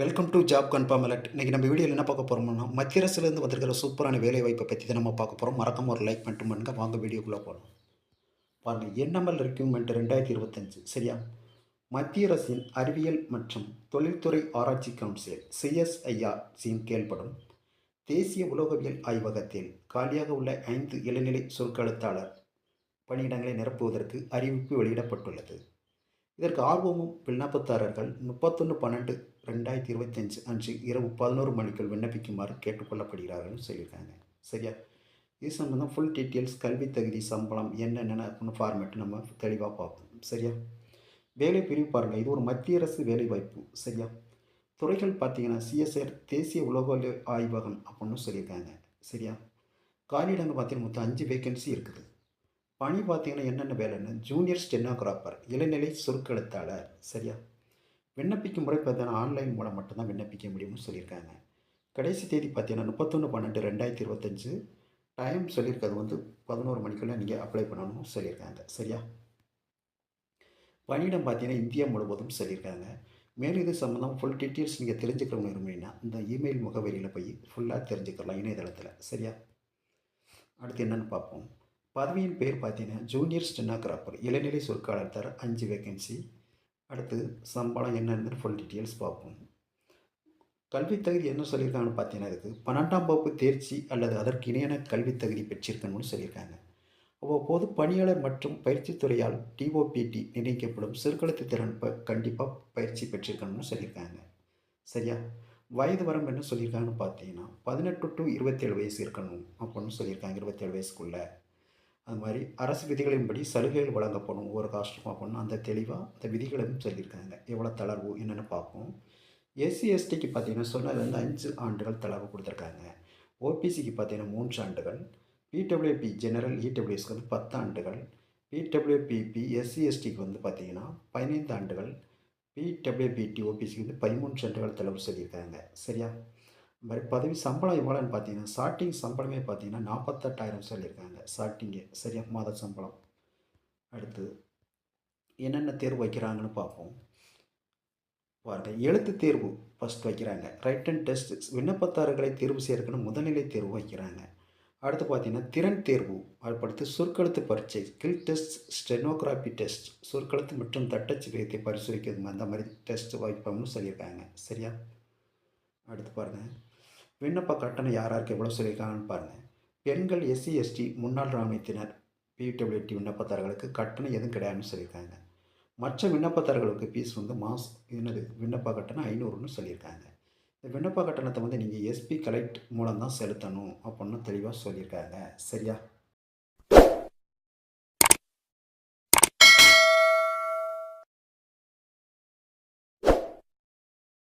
Welcome to job confirm alert இன்றைக்கி நம்ம வீடியோவில் என்ன பார்க்க போகிறோம்னா மத்திய அரசுலேருந்து வந்திருக்கிற சூப்பரான வேலை வாய்ப்பை பற்றி தான் நம்ம பார்க்க போகிறோம் மறக்காம ஒரு லைக் பண்ணிட்டு பண்ணுங்க. வாங்க வீடியோக்குள்ளே போகலாம் பாருங்கள் என்எம்எல் ரெக்யூப்மெண்ட் ரெண்டாயிரத்தி இருபத்தஞ்சு. சரியா? மத்திய அரசின் அறிவியல் மற்றும் தொழில்துறை ஆராய்ச்சி கவுன்சில் சிஎஸ்ஐஆர்சியின் கேள்படும் தேசிய உலோகவியல் ஆய்வகத்தில் காலியாக உள்ள ஐந்து இளநிலை சொற்கெழுத்தாளர் பணியிடங்களை நிரப்புவதற்கு அறிவிப்பு வெளியிடப்பட்டுள்ளது. இதற்கு ஆர்வமும் விண்ணப்பதாரர்கள் முப்பத்தொன்று பன்னெண்டு ரெண்டாயிரத்தி இருபத்தஞ்சு அஞ்சு இரவு பதினோரு மணிக்குள் விண்ணப்பிக்குமாறு கேட்டுக்கொள்ளப்படுகிறார்கள் சொல்லியிருக்காங்க. சரியா? இது சம்பந்தம் ஃபுல் டீட்டெயில்ஸ் கல்வி தகுதி சம்பளம் என்னென்ன அப்படின்னு ஃபார்மேட் நம்ம தெளிவாக பார்ப்போம். சரியா? வேலை பிரிவு பாருங்கள் இது ஒரு மத்திய அரசு வேலை வாய்ப்பு. சரியா? துறைகள் பார்த்தீங்கன்னா சிஎஸ்ஆர் தேசிய உலக ஆய்வகம் அப்படின்னு சொல்லியிருக்காங்க. சரியா? காலியிடங்கள் பார்த்தீங்கன்னா மொத்தம் அஞ்சு வேகன்சி இருக்குது. பணி பார்த்தீங்கன்னா என்னென்ன வேலைன்னு? ஜூனியர் ஸ்டெனோகிராஃபர் இளநிலை சுருக்கெழுத்தாளர். சரியா? விண்ணப்பிக்கும் முறை பார்த்தீங்கன்னா ஆன்லைன் மூலம் மட்டும்தான் விண்ணப்பிக்க முடியும்னு சொல்லியிருக்காங்க. கடைசி தேதி பார்த்தீங்கன்னா முப்பத்தொன்று பன்னெண்டு ரெண்டாயிரத்தி இருபத்தஞ்சு டைம் சொல்லியிருக்கிறது வந்து பதினோரு மணிக்குள்ளே நீங்கள் அப்ளை பண்ணணும்னு சொல்லியிருக்காங்க. சரியா? பணியிடம் பார்த்தீங்கன்னா இந்தியா முழுவதும் சொல்லியிருக்காங்க. மேலும் இது சம்மந்தம் ஃபுல் டீட்டெயில்ஸ் நீங்கள் தெரிஞ்சுக்கிறவங்க விரும்பினா இந்த இமெயில் முகவரியில் போய் ஃபுல்லாக தெரிஞ்சுக்கலாம் இணையதளத்தில். சரியா? அடுத்து என்னென்னு பார்ப்போம். பதவியின் பேர் பார்த்தீங்கன்னா ஜூனியர் ஸ்டெனாகிராஃபர் இளநிலை சொற்காளர் தர அஞ்சு வேகன்சி அடுத்து சம்பளம் என்னன்னு ஃபுல் டீட்டெயில்ஸ் பார்ப்போம். கல்வி தகுதி என்ன சொல்லியிருக்காங்கன்னு பார்த்தீங்கன்னா இதுக்கு பன்னெண்டாம் வகுப்பு தேர்ச்சி அல்லது அதற்கு இணையான கல்வி தகுதி பெற்றிருக்கணும்னு சொல்லியிருக்காங்க. அவ்வப்போது பணியாளர் மற்றும் பயிற்சி துறையால் டிஓபிடி நிர்ணயிக்கப்படும் சிறுகழுத்து திறன் ப கண்டிப்பாக பயிற்சி பெற்றிருக்கணும்னு சொல்லியிருக்காங்க. சரியா? வயது வரம்பு என்ன சொல்லியிருக்காங்கன்னு பார்த்தீங்கன்னா பதினெட்டு டு இருபத்தேழு வயசு இருக்கணும் அப்படின்னு சொல்லியிருக்காங்க இருபத்தேழு வயசுக்குள்ளே. அது மாதிரி அரசு விதிகளின்படி சலுகைகள் வழங்கப்படும் ஒவ்வொரு காஸ்ட்டும் அப்படின்னு அந்த தெளிவாக அந்த விதிகளும் சொல்லியிருக்காங்க. எவ்வளோ தளர்வு என்னென்னு பார்ப்போம். எஸ்சி எஸ்டிக்கு பார்த்தீங்கன்னா சொன்னது வந்து அஞ்சு ஆண்டுகள் தளர்வு கொடுத்துருக்காங்க. ஓபிசிக்கு பார்த்தீங்கன்னா மூன்று ஆண்டுகள். பிடபிள்யூபி ஜெனரல் இடபிள்யூஎஸ்க்கு வந்து பத்து ஆண்டுகள். பிடபிள்யூபிபி எஸ்சி எஸ்டிக்கு வந்து பார்த்தீங்கன்னா பதினைந்து ஆண்டுகள். பிடபிள்யூபிடி ஓபிசிக்கு வந்து பதிமூன்று ஆண்டுகள் தளர்வு சொல்லியிருக்காங்க. சரியா? இது மாதிரி பதவி சம்பளம் எவ்வளோன்னு பார்த்தீங்கன்னா ஸ்டார்டிங் சம்பளமே பார்த்தீங்கன்னா நாற்பத்தெட்டாயிரம் சொல்லியிருக்காங்க ஸ்டார்டிங்கே சரியா? மாத சம்பளம். அடுத்து என்னென்ன தேர்வு வைக்கிறாங்கன்னு பார்ப்போம். பாருங்கள் எழுத்து தேர்வு ஃபஸ்ட் வைக்கிறாங்க. ரைட் அண்ட் டெஸ்ட் விண்ணப்பதாரர்களை தேர்வு செய்யறதுக்குன்னு முதல்நிலை தேர்வு வைக்கிறாங்க. அடுத்து பார்த்தீங்கன்னா திறன் தேர்வு. அடுத்து சொற்கழுத்து பரீட்சை ஸ்கில் டெஸ்ட் ஸ்டெனோகிராஃபி டெஸ்ட் சொற்கழுத்து மற்றும் தட்டச்சு வேகத்தை பரிசோதிக்கிறது அந்த மாதிரி டெஸ்ட் வைப்போம்னு சொல்லியிருக்காங்க. சரியா? அடுத்து பாருங்கள் விண்ணப்ப கட்டணம் யார் யாருக்கு எவ்வளோ சொல்லியிருக்காங்கன்னு பாருங்கள் பெண்கள் எஸ்சி எஸ்டி முன்னாள் இராணுவத்தினர் பிடபிள்யூடி விண்ணப்பதாரர்களுக்கு கட்டணம் எதுவும் கிடையாதுன்னு சொல்லியிருக்காங்க. மற்ற விண்ணப்பதாரர்களுக்கு ஃபீஸ் வந்து மாஸ் என்னது விண்ணப்ப கட்டணம் ஐநூறுன்னு சொல்லியிருக்காங்க. இந்த விண்ணப்ப கட்டணத்தை வந்து நீங்கள் எஸ்பி கலெக்ட் மூலம் தான் செலுத்தணும் அப்படின்னு தெளிவாக சொல்லியிருக்காங்க. சரியா?